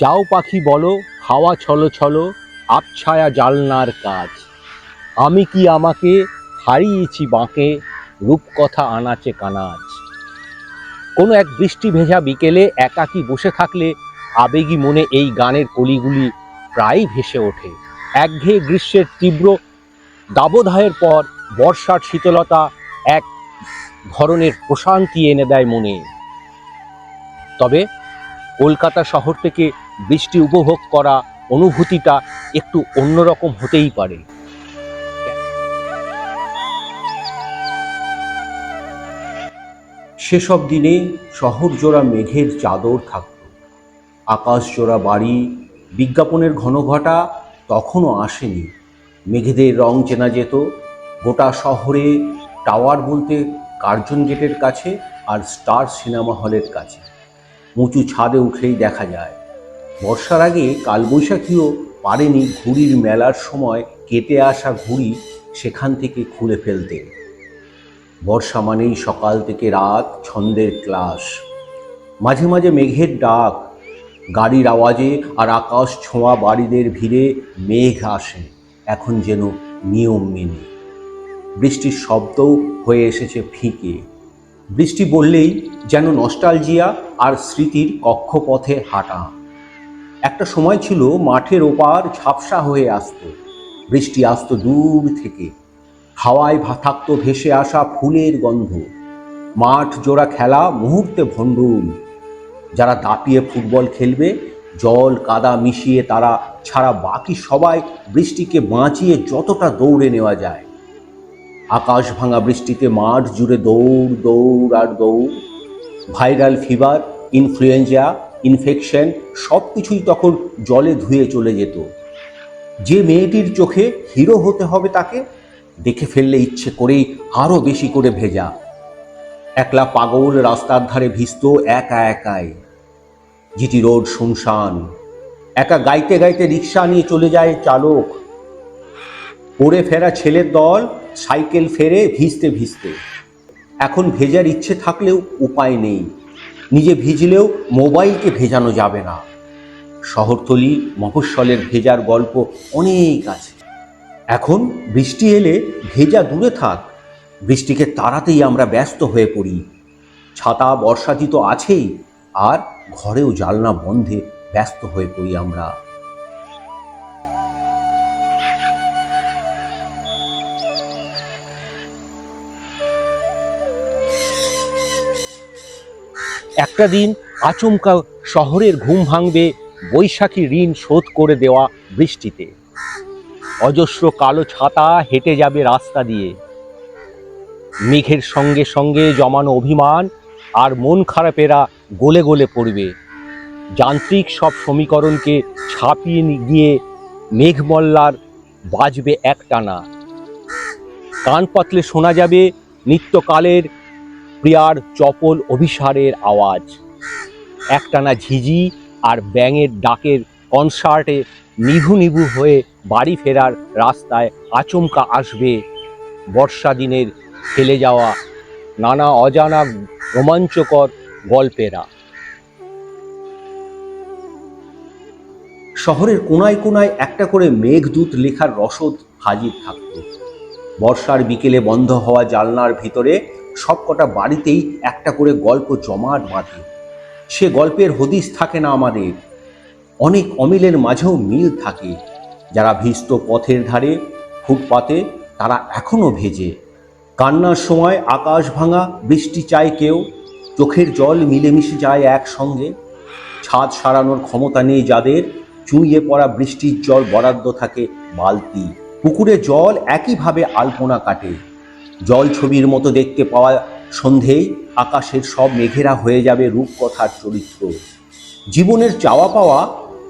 যাও পাখি বলো, হাওয়া ছলো ছলো, আবছায়া জালনার কাজ। আমি কি আমাকে হারিয়েছি বাঁকে, রূপকথা আনাচে কানাচ কোনো এক বৃষ্টি ভেজা বিকেলে একাকী বসে থাকলে, আবেগী মনে এই গানের কলিগুলি প্রায়ই ভেসে ওঠে। একঘেয়ে গ্রীষ্মের তীব্র দাবদাহের পর বর্ষার শীতলতা এক ধরনের প্রশান্তি এনে দেয় মনে। তবে কলকাতা শহর থেকে বৃষ্টি উপভোগ করা অনুভূতিটা একটু অন্যরকম হতেই পারে। সেসব দিনে শহর জোড়া মেঘের চাদর থাকত। আকাশ জোড়া বাড়ি, বিজ্ঞাপনের ঘনঘটা তখনও আসেনি। মেঘেদের রং চেনা যেত। গোটা শহরে টাওয়ার বলতে কার্জন গেটের কাছে আর স্টার সিনেমা হলের কাছে। উঁচু ছাদে উঠলেই দেখা যায় বর্ষার আগে কালবৈশাখীও পারেনি ঘুড়ির মেলার সময় কেটে আসা ঘুড়ি সেখান থেকে খুলে ফেলতে। বর্ষা মানেই সকাল থেকে রাত, ছন্দের ক্লাস। মাঝে মাঝে মেঘের ডাক, গাড়ির আওয়াজে আর আকাশ ছোঁয়া বাড়িদের ভিড়ে মেঘ আসে, এখন যেন নিয়ম মেনে। বৃষ্টির শব্দও হয়ে এসেছে ফিকে। বৃষ্টি বললেই যেন নস্টালজিয়া আর স্মৃতির কক্ষপথে হাঁটা। একটা সময় ছিল মাঠের ওপার ঝাপসা হয়ে আসতো। বৃষ্টি আসতো দূর থেকে। হাওয়ায় থাকতো ভেসে আসা ফুলের গন্ধ। মাঠ জোড়া খেলা মুহূর্তে ভণ্ডুল। যারা দাপিয়ে ফুটবল খেলবে, জল কাদা মিশিয়ে তারা ছাড়া বাকি সবাই বৃষ্টিকে বাঁচিয়ে যতটা দৌড়ে নেওয়া যায়। আকাশ ভাঙা বৃষ্টিতে মাঠ জুড়ে দৌড় দৌড় আর দৌড়। ভাইরাল ফিভার, ইনফ্লুয়েঞ্জা ইনফেকশন সব কিছুই তখন জলে ধুয়ে চলে যেত। যে মেয়েটির চোখে হিরো হতে হবে তাকে, দেখে ফেললে ইচ্ছে করেই আরও বেশি করে ভেজা। একলা পাগল রাস্তার ধারে ভিজত একা একাই। জিটি রোড, শুনশান। একা গাইতে গাইতে রিক্সা নিয়ে চলে যায় চালক। পড়ে ফেরা ছেলের দল, সাইকেল ফেরে ভিজতে ভিজতে। এখন ভেজার ইচ্ছে থাকলেও উপায় নেই। নিজে ভিজলেও মোবাইলকে ভেজানো যাবে না। শহরতলি, মফস্বলের ভেজার গল্প অনেক আছে। এখন বৃষ্টি এলে ভেজা দূরে থাক। বৃষ্টিকে তাড়াতেই আমরা ব্যস্ত হয়ে পড়ি। ছাতা বর্ষাতি তো আছেই, আর ঘরেও জালনা বন্ধে ব্যস্ত হয়ে পড়ি আমরা। একটা দিন আচমকা শহরের ঘুম ভাঙবে, বৈশাখী ঋণ শোধ করে দেওয়া বৃষ্টিতে। অজস্র কালো ছাতা হেঁটে যাবে রাস্তা দিয়ে। মেঘের সঙ্গে সঙ্গে জমানো অভিমান আর মন খারাপেরা গলে গলে পড়বে। যান্ত্রিক সব সমীকরণকে ছাপিয়ে গিয়ে মেঘমল্লার বাজবে একটানা। কান পাতলে শোনা যাবে নিত্যকালের প্রিয়ার চপল অভিসারের আওয়াজ। একটানা ঝিঝি আর ব্যাঙের ডাকের কনসার্টে নিভু নিভু হয়ে বাড়ি ফেরার রাস্তায় আচমকা আসবে বর্ষা দিনের ফেলে যাওয়া নানা অজানা রোমাঞ্চকর গল্পেরা। শহরের কোনায় কোনায় একটা করে মেঘদূত লেখার রসদ হাজির থাকত। বর্ষার বিকেলে বন্ধ হওয়া জালনার ভিতরে সবকটা বাড়িতেই একটা করে গল্প জমাট বাঁধে। সে গল্পের হদিস থাকে না আমাদের। অনেক অমিলের মাঝেও মিল থাকে। যারা ভিজত পথের ধারে, ফুটপাতে, তারা এখনও ভেজে। কান্নার সময় আকাশ ভাঙা, বৃষ্টি চায় কেউ। চোখের জল মিলেমিশে যায় একসঙ্গে। ছাদ সারানোর ক্ষমতা নেই যাদের। চুইয়ে পড়া বৃষ্টির জল বরাদ্দ থাকে বালতি। পুকুরে জল একইভাবে আলপনা কাটে। জল ছবির মতো দেখতে পাওয়া সন্ধেই আকাশের সব মেঘেরা হয়ে যাবে রূপকথার চরিত্র। জীবনের চাওয়া পাওয়া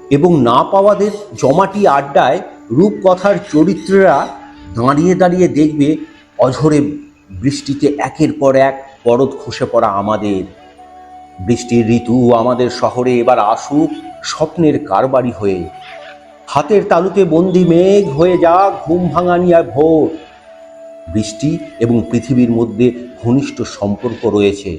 এবং না পাওয়াদের জমাটি আড্ডায় রূপকথার চরিত্ররা দাঁড়িয়ে দাঁড়িয়ে দেখবে অঝরে বৃষ্টিতে একের পর এক পরদ খসে পড়া আমাদের। বৃষ্টির ঋতু আমাদের শহরে এবার আসুক স্বপ্নের কারবারি হয়ে। হাতের তালুতে বন্দি মেঘ হয়ে যা ঘুম ভাঙানিয়া ভোর। বৃষ্টি এবং পৃথিবীর মধ্যে ঘনিষ্ঠ সম্পর্ক রয়েছে।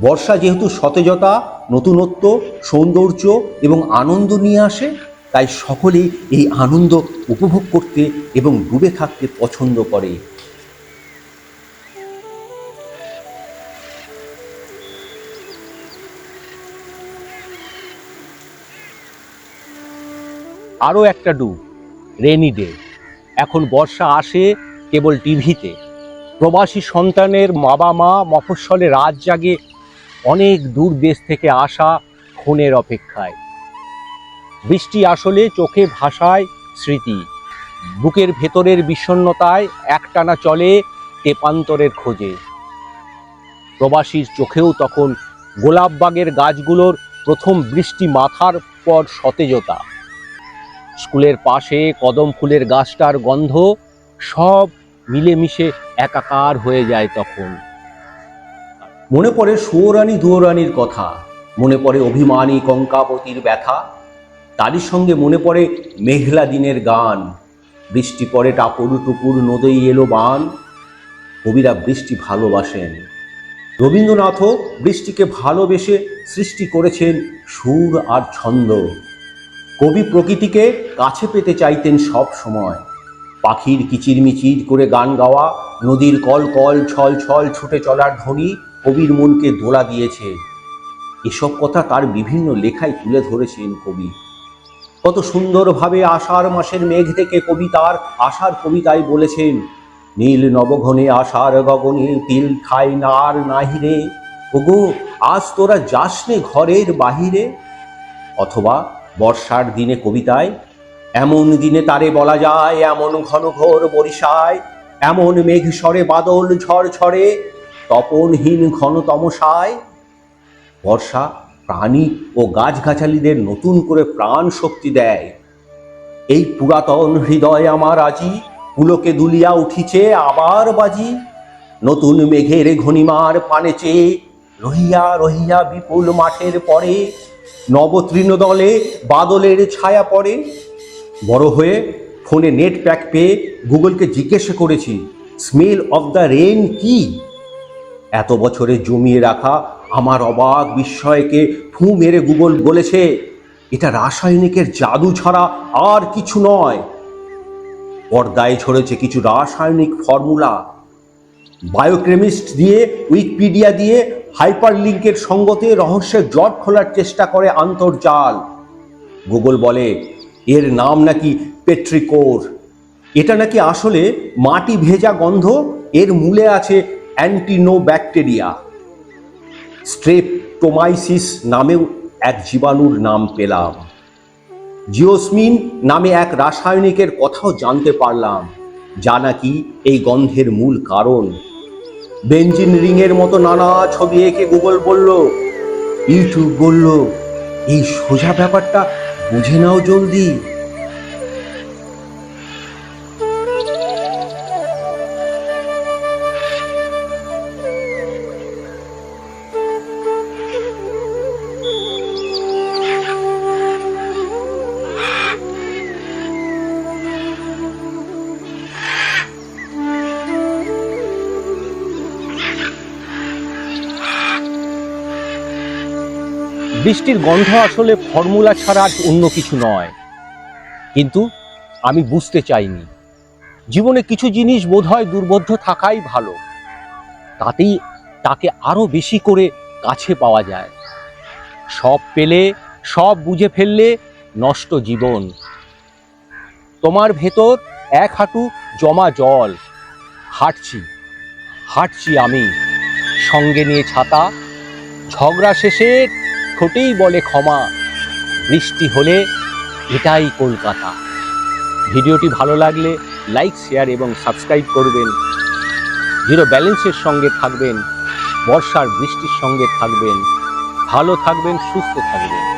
বর্ষা যেহেতু সতেজতা, নতুনত্ব, সৌন্দর্য এবং আনন্দ নিয়ে আসে, তাই সকলেই এই আনন্দ উপভোগ করতে এবং ডুবে থাকতে পছন্দ করে। আরও একটা ডুব রেনি ডে এখন বর্ষা আসে কেবল টিভিতে। প্রবাসী সন্তানের বাবা মা মফস্বলে রাত জাগে অনেক দূর দেশ থেকে আসা ফোনের অপেক্ষায়। বৃষ্টি আসলে চোখে ভাষায় স্মৃতি। বুকের ভেতরের বিষণ্ণতায় একটানা চলে তেপান্তরের খোঁজে। প্রবাসীর চোখেও তখন গোলাপবাগের গাছগুলোর প্রথম বৃষ্টি মাথার পর সতেজতা। স্কুলের পাশে কদম ফুলের গাছটার গন্ধ সব মিলেমিশে একাকার হয়ে যায় তখন। মনে পড়ে সুয়োরানী দুয়োরানীর কথা, মনে পড়ে অভিমানী কঙ্কাবতীর ব্যথা, তারই সঙ্গে মনে পড়ে মেঘলা দিনের গান, বৃষ্টি পড়ে টাপুর টুপুর নদেই এলো বান, কবিরা বৃষ্টি ভালোবাসেন। রবীন্দ্রনাথও বৃষ্টিকে ভালোবেসে সৃষ্টি করেছেন সুর আর ছন্দ। কবি প্রকৃতিকে কাছে পেতে চাইতেন সব সময়। পাখির কিচিরমিচির করে গান গাওয়া, নদীর কল কল ছল ছল ছুটে চলার ধ্বনি কবির মনকে দোলা দিয়েছে। এসব কথা তার বিভিন্ন লেখায় তুলে ধরেছেন কবি। কত সুন্দরভাবে আষাঢ় মাসের মেঘ থেকে কবি তার আষাঢ় কবিতায় বলেছেন, নীল নবঘনে আষাঢ় গগনে তিল খাই নার নাহিরে ওগো, আজ তোরা যাসনে ঘরের বাহিরে? অথবা, বর্ষার দিনে কবিতায় এমন দিনে তারে বলা যায়, এমন ঘন ঘোর বরিশায়, এমন মেঘ সরে বাদল ঝড় ঝড়ে তপনহীন ঘন তমসায়। বর্ষা, প্রাণী ও গাছগাছালিদের নতুন করে প্রাণ শক্তি দেয়। এই পুরাতন হৃদয় আমার আজি, পুলকে দুলিয়া উঠিছে, আবার বাজি। নতুন মেঘের ঘনিমার পানে চেয়ে রহিয়া রহিয়া বিপুল মাঠের পরে নবতৃণ দলে বাদলের ছায়া পড়ে। বড় হয়ে ফোনে নেট প্যাক পেয়ে গুগলকে জিজ্ঞাসা করেছি, স্মেল অফ দ্য রেন কি? এত বছরে জমিয়ে রাখা আমার অবাক বিস্ময়কে ফু মেরে গুগল বলেছে, এটা রাসায়নিকের জাদু ছাড়া আর কিছু নয়। পর্দায় ছড়েছে কিছু রাসায়নিক ফর্মুলা। বায়োকেমিস্ট দিয়ে, উইকিপিডিয়া দিয়ে হাইপার লিঙ্কের সঙ্গতে রহস্যের জট খোলার চেষ্টা করে আন্তর্জাল। গুগল বলে এর নাম নাকি পেট্রিকোর? এটা নাকি আসলে মাটি ভেজা গন্ধ? এর মূলে আছে অ্যান্টিনো ব্যাকটেরিয়া স্ট্রেপটোমাইসিস নামেও এক জীবাণুর নাম পেলাম। জিওসমিন নামে এক রাসায়নিকের কথাও জানতে পারলাম, যা নাকি এই গন্ধের মূল কারণ। বেঞ্জিন রিংয়ের মতো নানা ছবি এঁকে গুগল বলল, ইউটিউব বলল, এই সোজা ব্যাপারটা বুঝে নাও জলদি। বৃষ্টির গন্ধ আসলে ফর্মুলা ছাড়া আর অন্য কিছু নয়। কিন্তু আমি বুঝতে চাইনি। জীবনে কিছু জিনিস বোধহয় দুর্বোধ্য থাকাই ভালো। তাতেই তাকে আরও বেশি করে কাছে পাওয়া যায়। সব পেলে, সব বুঝে ফেললে নষ্ট জীবন। তোমার ভেতর এক হাঁটু জমা জল। হাঁটছি হাঁটছি আমি। সঙ্গে নিয়ে ছাতা। ঝগড়া শেষে ঠোঁটেই বলে ক্ষমা। বৃষ্টি হলে এটাই কলকাতা। ভিডিওটি ভালো লাগলে লাইক, শেয়ার এবং সাবস্ক্রাইব করবেন। জিরো ব্যালেন্সের সঙ্গে থাকবেন, বর্ষার বৃষ্টির সঙ্গে থাকবেন। ভালো থাকবেন, সুস্থ থাকবেন।